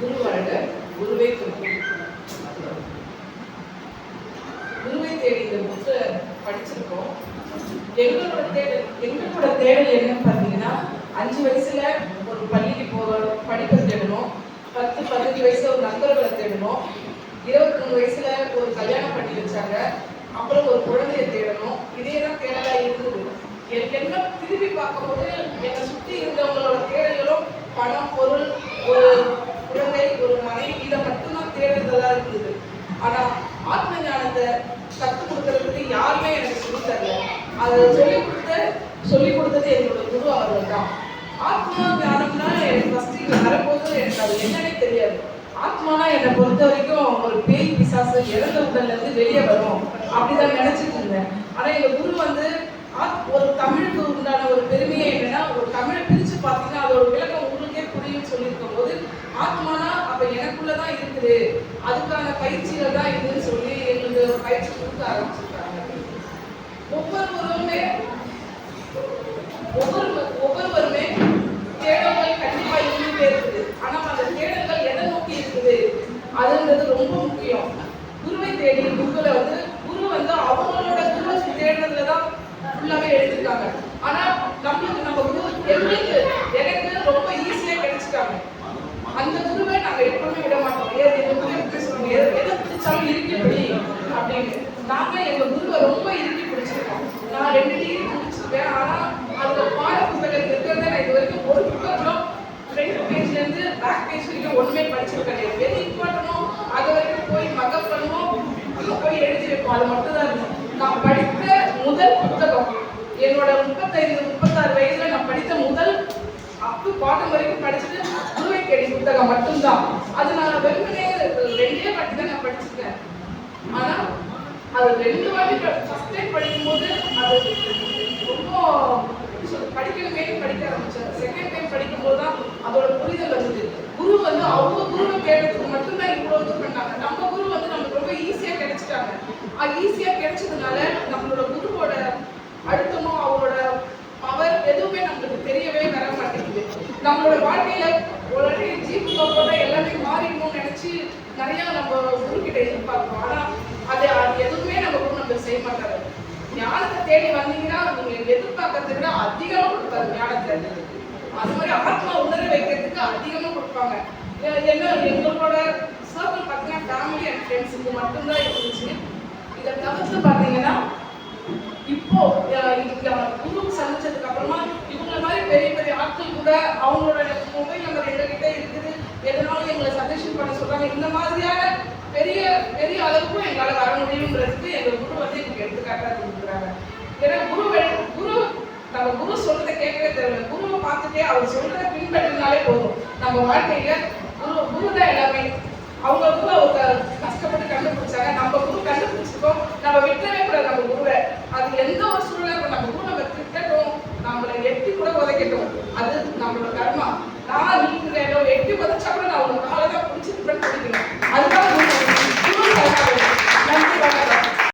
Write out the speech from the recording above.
குரு வழங்க குருவை குருவை தேடி இந்த புக்கு படிச்சிருக்கோம். எங்களோட தேடல் எங்களோட தேடல் என்னன்னு பார்த்தீங்கன்னா அஞ்சு வயசுல ஒரு பள்ளிக்கு போகணும் படிப்பை தேடணும். பத்து பதினஞ்சு வயசுல ஒரு நண்பர்களை தேடணும். இருபத்தி மூணு வயசுல ஒரு கல்யாணம் பண்ணி வச்சாங்க. அப்புறம் ஒரு குழந்தைய தேடணும். இதே தான் தேடலா இருந்தது. எனக்கு என்ன திரும்பி பார்க்கும்போது என்னை சுற்றி இருந்தவங்களோட தேடல்களும் பணம் பொருள் ஒரு குழந்தை ஒரு மனைவி இதை மட்டும்தான் தேடுறதா இருந்தது ஆனா ஆத்ம ஞானத்தை கற்றுக் கொடுக்கறதுக்கு யாருமே எனக்கு சொல்லித் தரல அதை சொல்லிக் கொடுத்த சொல்லிக் கொடுத்தது என்னோட குரு அவர்கள் தான். ஆத்மா ஞானம்னா எனக்கு ஃபஸ்ட்டு இங்க எனக்கு அது என்னன்னே தெரியாது. ஆத்மானா என்னை பொறுத்த வரைக்கும் ஒரு பேய் பிசாசு இறந்த உடல்லேருந்து வெளியே வரும். அப்படிதான் நினச்சிட்டு இருந்தேன். ஆனால் எங்கள் குரு வந்து ஆத்- ஒரு தமிழுக்கு உண்டான ஒரு பெருமையே என்னன்னா ஒரு தமிழை பிரித்து பார்த்தீங்கன்னா அதோட விளக்கம் உங்களுக்கே புரியும் சொல்லியிருக்கும் போது ஆத்மானா எனக்குள்ளே தான் இருக்குது. அதுக்கான பயிற்சிகள் தான் இதுன்னு சொல்லி எங்களுக்கு பயிற்சி கொடுக்க ஆரம்பிச்சு ஒவ்வொருவருமே ஒவ்வொரு ஒவ்வொருவருமே ஒரு முப்பத்தைந்து முப்பத்தாறு வயசுல நான் படித்த முதல் அப்பு பாட்டம் வரைக்கும் படிச்சது குருவை கேடி புத்தகம் மட்டும்தான். அது நான் வெறுமனே ரெண்டே வாட்டி தான் நான் படிச்சிருக்கேன். ஆனா அது ரெண்டு வாட்டி ஃபர்ஸ்ட் டைம் படிக்கும்போது அது ரொம்ப படிக்கணுமே படிக்க ஆரம்பிச்சேன். செகண்ட் டைம் படிக்கும்போது தான் அதோட புரிதல் வந்தது. குரு வந்து அவங்க குருவை கேட்டதுக்கு மட்டும்தான் இவ்வளோ இது பண்ணாங்க. நம்ம குரு வந்து நமக்கு ரொம்ப ஈஸியாக கிடைச்சிட்டாங்க. அது கிடைச்சதுனால நம்மளோட குரு நம்மளோட வாழ்க்கையில உடனே ஜீப் போட்டா எல்லாமே மாறிடணும்னு நினைச்சு நிறைய நம்ம குருக்கிட்ட எதிர்பார்ப்போம். ஆனா அது அது எதுவுமே நம்ம குரு நம்ம செய்ய மாட்டாரு ஞானத்தை தேடி வந்தீங்கன்னா நீங்க எதிர்பார்க்கறதை விட அதிகமா கொடுப்பாரு ஞானத்தை அது மாதிரி ஆத்மா உணர வைக்கிறதுக்கு அதிகமா கொடுப்பாங்க. என்ன எங்களோட சர்க்கிள் பார்த்தீங்கன்னா ஃபேமிலி அண்ட் ஃப்ரெண்ட்ஸ் இது மட்டும்தான் இருந்துச்சு. இதை தவிர்த்து பார்த்தீங்கன்னா இப்போ இதுக்கு குரு சந்திச்சதுக்கு பெரிய கூட அவங்களோட மொபைல் நம்பர் எங்ககிட்ட இருக்குது? எதனாலும் எங்களை சஜஷன் பண்ண சொல்றாங்க? இந்த மாதிரியான பெரிய பெரிய அளவுக்கும் எங்களால் வர முடியுன்றதுக்கு எங்கள் குரு வந்து எங்களுக்கு எடுத்துக்காட்டாக கொடுக்குறாங்க. ஏன்னா குரு குரு நம்ம குரு சொல்றதை கேட்கவே தேவையில்லை. குருவை பார்த்துட்டே அவர் சொல்றதை பின்பற்றினாலே போதும். நம்ம வாழ்க்கையில குரு குரு தான் எல்லாமே. அவங்க குரு